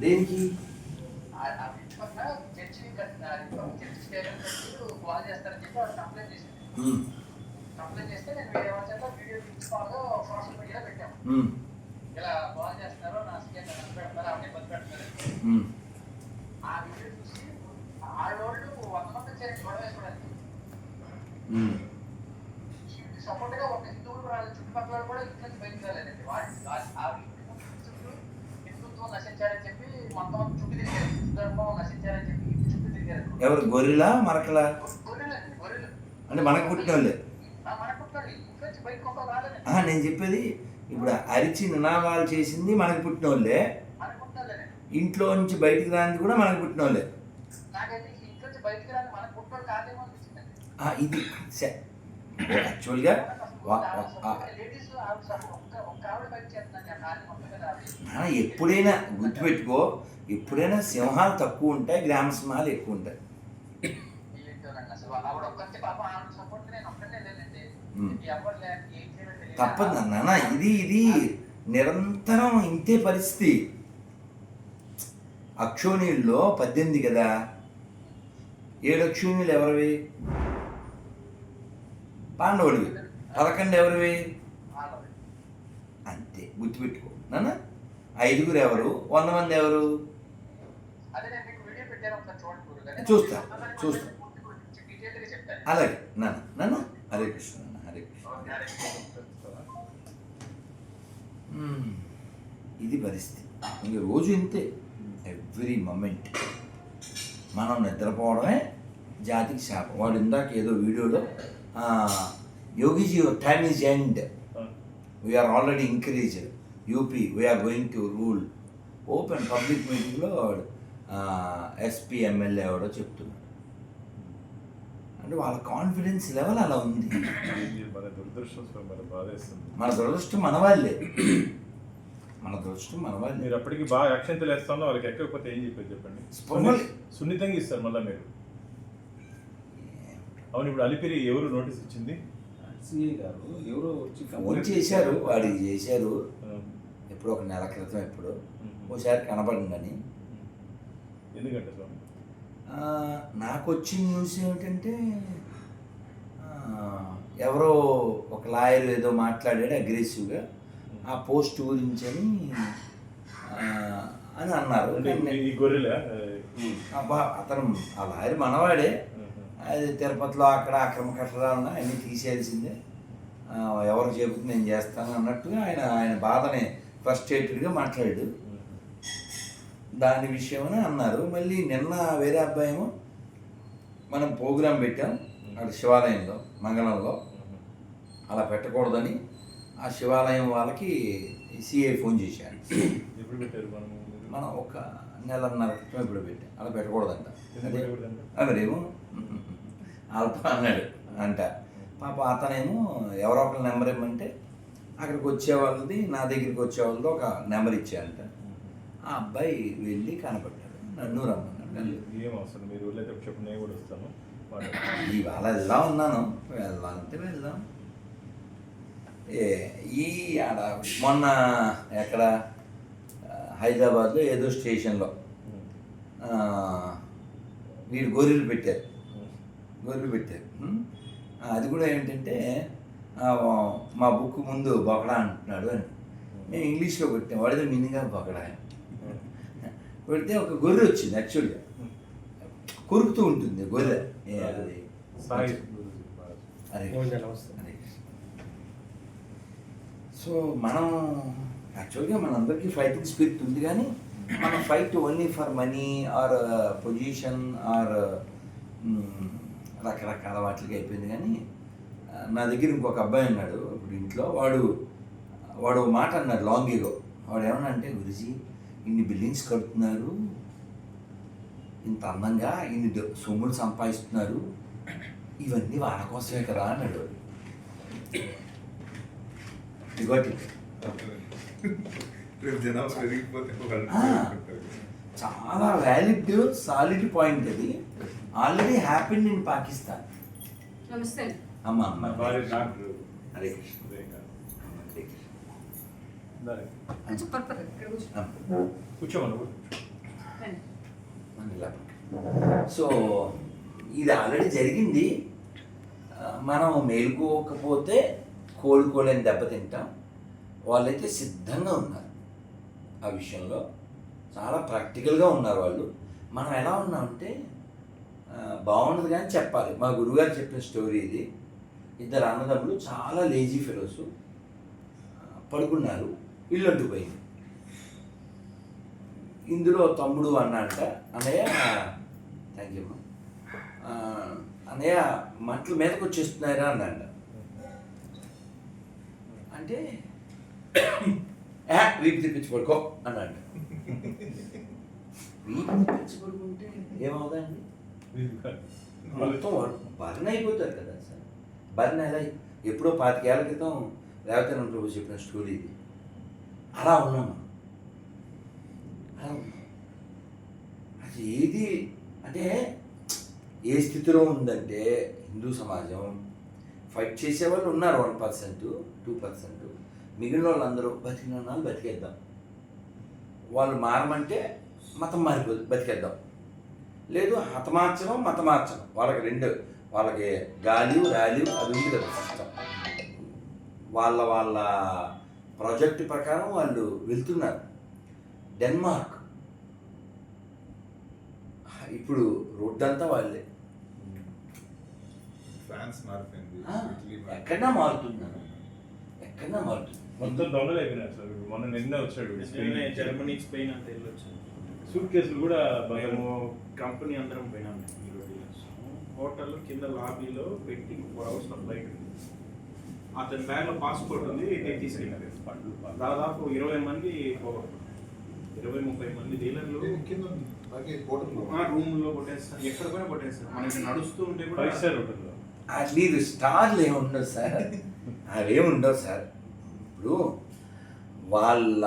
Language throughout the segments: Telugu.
దేనికి? ఇలా నా పెడతారు ఇబ్బంది పెడతారు. ఆ వీడియో చూసి ఆడోళ్ళు వంద మంది చేరి గొడవ వేసుకోవడానికి ఉమ్. సపోర్ట్గా ఒక హిందువులు కూడా రాలేదు చుట్టుపక్కల వాళ్ళు కూడా ఇంట్లో నుంచి బయటికి రాలేదండి వాళ్ళు ఆ- ఆ హిందువులు హిందుత్వం నశించారని చెప్పి మొత్తం చుట్టూ తిరిగారు హిందూ ధర్మం నశించారని చెప్పి ఇంటి చుట్టూ తిరిగారు ఎవరు? గొర్రెలా? మరకలా? అంటే మనకు పుట్టిన వాళ్ళే ఆ నేను చెప్పేది ఇప్పుడు అరిచి నినాదాలు చేసింది మనకు పుట్టిన వాళ్ళే ఇంట్లో నుంచి బయటికి రానిది కూడా మనకు పుట్టిన వాళ్ళే ఇది యాక్చువల్గా ఎప్పుడైనా గుర్తుపెట్టుకో ఎప్పుడైనా సింహాలు తక్కువ ఉంటాయి గ్రామ సింహాలు ఎక్కువ ఉంటాయి. ఆవిడ ఒక్కరితే పాపం ఆవిడ సపోర్ట్ నేను ఒక్కనే లేనండి. ఉమ్. ఎవరు లేక ఏం చేయాలో తెలియక తప్పదు నాన్న. ఇది ఇది నిరంతరం ఇంతే పరిస్థితి. అక్షోణీల్లో పద్దెనిమిది కదా? ఏడు అక్షోణీలు ఎవరివి? పాండవుడివి. పదకొండు ఎవరివి. అంతే గుర్తుపెట్టుకో. నాన్న ఐదుగురు ఎవరు? వంద మంది ఎవరు? అదే నేను మీకు వీడియో పెట్టాను ఒకసారి చూడండి గురుగారు. చూస్తా, చూస్తా. అలాగే. నాన్న నాన్న. హరే కృష్ణ నాన్న. హరే కృష్ణ. ఇది పరిస్థితి. ఇంక రోజు ఇంతే. Every moment. మనం నిద్రపోవడమే జాతికి శాపం. వాడు ఇందాక ఏదో వీడియోలో Yogiji time is end. We are already increased UP we are going to rule open public మీటింగ్లో ఎస్పీ ఎమ్మెల్యే ఎవడో చెప్తున్నాడు. అంటే వాళ్ళ కాన్ఫిడెన్స్ లెవెల్ అలా ఉంది. మన దురదృష్టం మన మన దురదృష్టం మన వాళ్ళే. మన దురదృష్టం మన వాళ్ళే. మీరు అప్పటికి బాగా అక్షంతలు వేస్తాను వాళ్ళకి ఎక్కకపోతే ఏం చెప్పారు చెప్పండి? సున్నితంగా ఇస్తారు మళ్ళీ మీరు. అవును ఇప్పుడు అలిపిరి ఎవరు నోటీస్ ఇచ్చింది? గారు ఎవరో వచ్చి ఫోన్ చేశారు వాడికి చేశారు. ఎప్పుడో ఒక నెల క్రితం ఎప్పుడు. ఓసారి కనపడిందని ఎందుకంటే? నాకు వచ్చిన న్యూస్ ఏమిటంటే ఎవరో ఒక లాయర్ ఏదో మాట్లాడాడు అగ్రెసివ్గా ఆ పోస్ట్ గురించి అని అని అన్నారు. అతను ఆ లాయర్ మనవాడే. అది తిరుపతిలో అక్కడ అక్రమ కట్టడాలను అన్నీ తీసేయాల్సిందే. ఎవరు చెబుతుంది నేను చేస్తాను అన్నట్టుగా ఆయన ఆయన బాధని ఫ్రస్ట్రేటెడ్గా మాట్లాడాడు. దాని విషయమని అన్నారు. మళ్ళీ నిన్న వేరే అబ్బాయి ఏమో మనం ప్రోగ్రాం పెట్టాం. అక్కడ శివాలయంలో మంగళంలో. అలా పెట్టకూడదని ఆ శివాలయం వాళ్ళకి సిఐ ఫోన్ ఎప్పుడు పెట్టారు మనం మనం ఒక నెలన్నర క్రితం ఇప్పుడు పెట్టాం. అలా పెట్టకూడదంట? మరేమో ఆల్ప అన్నాడు. అంట. పాప అతనేమో ఎవరో ఒకరి నెంబర్ ఇవ్వమంటే అక్కడికి వచ్చే వాళ్ళది నా దగ్గరికి వచ్చే వాళ్ళది ఒక నెంబర్ ఇచ్చారంట ఆ అబ్బాయి వెళ్ళి కనపడ్డాడు. నన్ను రమ్మన్నాడు వెళ్ళి ఏం అవసరం? మీరు వెళ్ళైతే చెప్పు నేను కూడా వస్తాను. ఇవాళ వెళ్దాం ఉన్నాను వెళ్దామంటే వెళ్దాం. ఏ ఈ ఆడ మొన్న ఎక్కడ? హైదరాబాద్లో ఏదో స్టేషన్లో. వీడు గొర్రెలు పెట్టారు. గొర్రెలు పెట్టారు. అది కూడా ఏంటంటే మా బుక్ ముందు బొకడా అంటున్నాడు అని. నేను ఇంగ్లీష్లో పెట్టాను వాడితో మీనింగ్ బొకడా అని. పెడితే ఒక గొర్రె వచ్చింది యాక్చువల్గా కొరుకుతూ ఉంటుంది గొర్రె. అది. అరే. అరే. సో మనం యాక్చువల్గా మనందరికీ ఫైటింగ్ స్పిరిట్ ఉంది కానీ మనం fight only for money or position or రకరకాల వాటికి అయిపోయింది కానీ ఆ, నా దగ్గర ఇంకొక అబ్బాయి ఉన్నాడు ఇప్పుడు ఇంట్లో. వాడు వాడు మాట అన్నాడు లాంగ్ వాడు ఏమన్నా అంటే గురుజీ ఇన్ని బిల్డింగ్స్ కడుతున్నారు. ఇంత అందంగా ఇన్ని సొమ్ములు సంపాదిస్తున్నారు. ఇవన్నీ వాళ్ళ కోసమే కదా అన్నాడు. చాలా వ్యాలిడ్ సాలిడ్ పాయింట్ అది. ఆల్రెడీ హ్యాపీ ఇన్ పాకిస్తాన్ నమస్తే. అమ్మ అమ్మ. భార్య డాక్టర్ హరే కృష్ణ. సో ఇది ఆల్రెడీ జరిగింది. మనం మేలుకోకపోతే కోలుకోలేని దెబ్బతింటాం వాళ్ళైతే సిద్ధంగా ఉన్నారు ఆ విషయంలో. చాలా ప్రాక్టికల్గా ఉన్నారు వాళ్ళు. మనం ఎలా ఉన్నామంటే బాగుండదు కానీ చెప్పాలి. మా గురుగారు చెప్పిన స్టోరీ ఇది. ఇద్దరు అన్నదమ్ములు చాలా లేజీ ఫెలోస్. పడుకున్నారు. ఇల్లు అడ్డుపోయింది ఇందులో తమ్ముడు అన్నాడట అన్నయ్య థ్యాంక్ యూ అన్నయ్య మంటల మీదకి వచ్చేస్తున్నారా అన్నాడు అంటే యా వీపు తెప్పించి పడుకో అన్నాడు వీపు తెప్పించి పడుకుంటే ఏమవుదండి? మొత్తం బర్న్ అయిపోతారు కదా సార్. బర్న్ ఎలా ఎప్పుడో పాతికేళ్ళ క్రితం రేవతన ప్రభు చెప్పిన స్టోరీ ఇది. అలా ఉన్నాం అలా అది ఏది? అంటే ఏ స్థితిలో ఉందంటే హిందూ సమాజం ఫైట్ చేసే వాళ్ళు ఉన్నారు వన్ పర్సెంట్ టూ పర్సెంట్. మిగిలిన వాళ్ళందరూ బతికిన వాళ్ళు బతికేద్దాం. వాళ్ళు మారమంటే మతం మారిపోదు బతికేద్దాం. లేదు హతమార్చడం మతమార్చడం. వాళ్ళకి రెండు వాళ్ళకి గాలి రాలి అది ఉంది కదా సిస్టమ్ వాళ్ళ వాళ్ళ ప్రాజెక్ట్ ప్రకారం వాళ్ళు వెళ్తున్నారు. డెన్మార్క్. ఇప్పుడు రోడ్డు అంతా వాళ్ళే. ఫ్రాన్స్ మారిపోయింది. ఎక్కడన్నా మారుతున్నారు. ఎక్కడన్నా మారుతుంది మొత్తం దొంగలు అయిపోయినారు సార్. మొన్న నిన్న వచ్చాడు జర్మనీ స్పెయిన్ అంతా సూట్ కేసులు కూడా మేము కంపెనీ అందరం పోయినాం హోటల్ కింద లాబీలో పెట్టి ఫోర్ అవర్స్ ఉంది అతని బ్యాగ్లో పాస్పోర్ట్ ఉంది నేను తీసుకెళ్ళాను దాదాపు ఇరవై మంది ఇరవై ముప్పై మంది డీలర్లు కింద ఉంది. అలాగే హోటల్లో. ఆ రూమ్లో కొట్టేస్తారు. ఎక్కడ పోయినా కొట్టేస్తారు. మనకి నడుస్తూ ఉంటే కూడా మీరు స్టార్లు ఏమి ఉండవు సార్. అవేమి ఉండవు సార్. ఇప్పుడు వాళ్ళ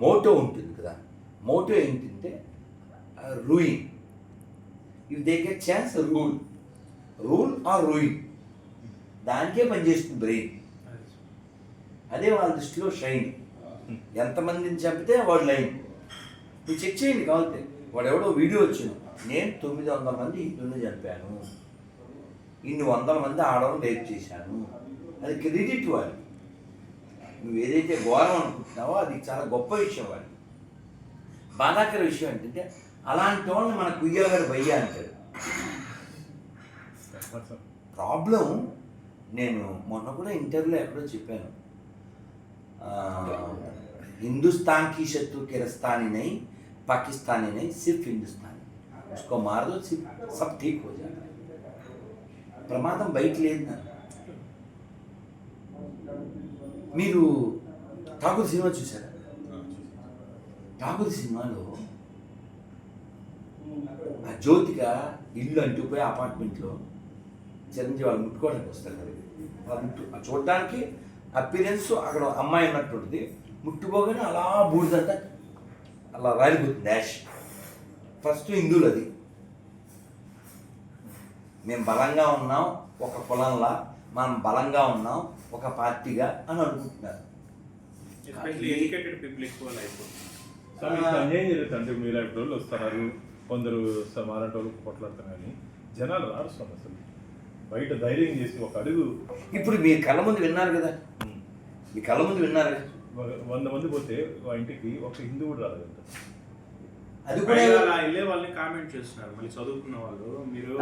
మోటో ఉంటుంది కదా. మోటో ఏంటంటే ruling if they get chance rule. Rule or ruling దానికే పనిచేస్తుంది బ్రెయిన్ అదే వాళ్ళ దృష్టిలో షైన్ ఎంతమందిని చంపితే వాడు లైన్ మీరు చెక్ చేయండి కావాలి వాడు ఎవడో వీడియో వచ్చింది. నేను తొమ్మిది వందల మంది హిందువుని చంపాను. ఇన్ని వందల మంది ఆడవాళ్ళు రేప్ చేశాను. అది క్రెడిట్ వాడి. నువ్వు ఏదైతే ఘోరం అనుకుంటున్నావో అది చాలా గొప్ప విషయం వాడి. బాధాకర విషయం ఏంటంటే అలాంటి వాళ్ళని మన కుయ్యగారు భయ్య అంటాడు. ప్రాబ్లం నేను మొన్న కూడా ఇంటర్వ్యూలో ఎక్కడో చెప్పాను ఆ, हिंदुस्तान की शत्रु किरस्तानी नहीं पाकिस्तानी नहीं सिर्फ हिंदुस्तानी उसको मार दो सिर्फ सब ठीक हो जाता है ప్రమాదం బయట లేదు నాన్న. మీరు ఠాకూర్ సినిమా చూసారా ఆ, ఠాకూర్ సినిమాలో ఆ జ్యోతిక ఇల్లు అంటుపోయి అపార్ట్మెంట్లో చిరంజీవి వాళ్ళు ముట్టుకోవడానికి వస్తారు కదా వాళ్ళు ముట్టు ఆ చూడడానికి అపీరెన్స్ అక్కడ అమ్మాయి ఉన్నట్టు ఉంటుంది. ముట్టుకోగానే అలా బూడిదంతా అలా రాలిపోతుంది డాష్. ఫస్ట్ హిందువులు అది. మేము బలంగా ఉన్నాం ఒక కులంలా మనం బలంగా ఉన్నాం ఒక పార్టీగా అని అనుకుంటున్నారు. జరుగుతుంది ఇలాంటి వాళ్ళు వస్తున్నారు కొందరు సమానంటి వాళ్ళు కొట్లాడతారు కానీ జనాలు రారు స్వామి అసలు బయట ధైర్యం చేసి ఒక అడుగు. ఇప్పుడు మీ కళ్ళ ముందు విన్నారు కదా. మీ కళ్ళ ముందు విన్నారు వంద మంది పోతే ఆ ఇంటికి ఒక హిందూ కూడా రాలేదంట అది కూడా వెళ్ళే వాళ్ళని కామెంట్ చేస్తున్నారు. మళ్ళీ చదువుకున్న వాళ్ళు మీరు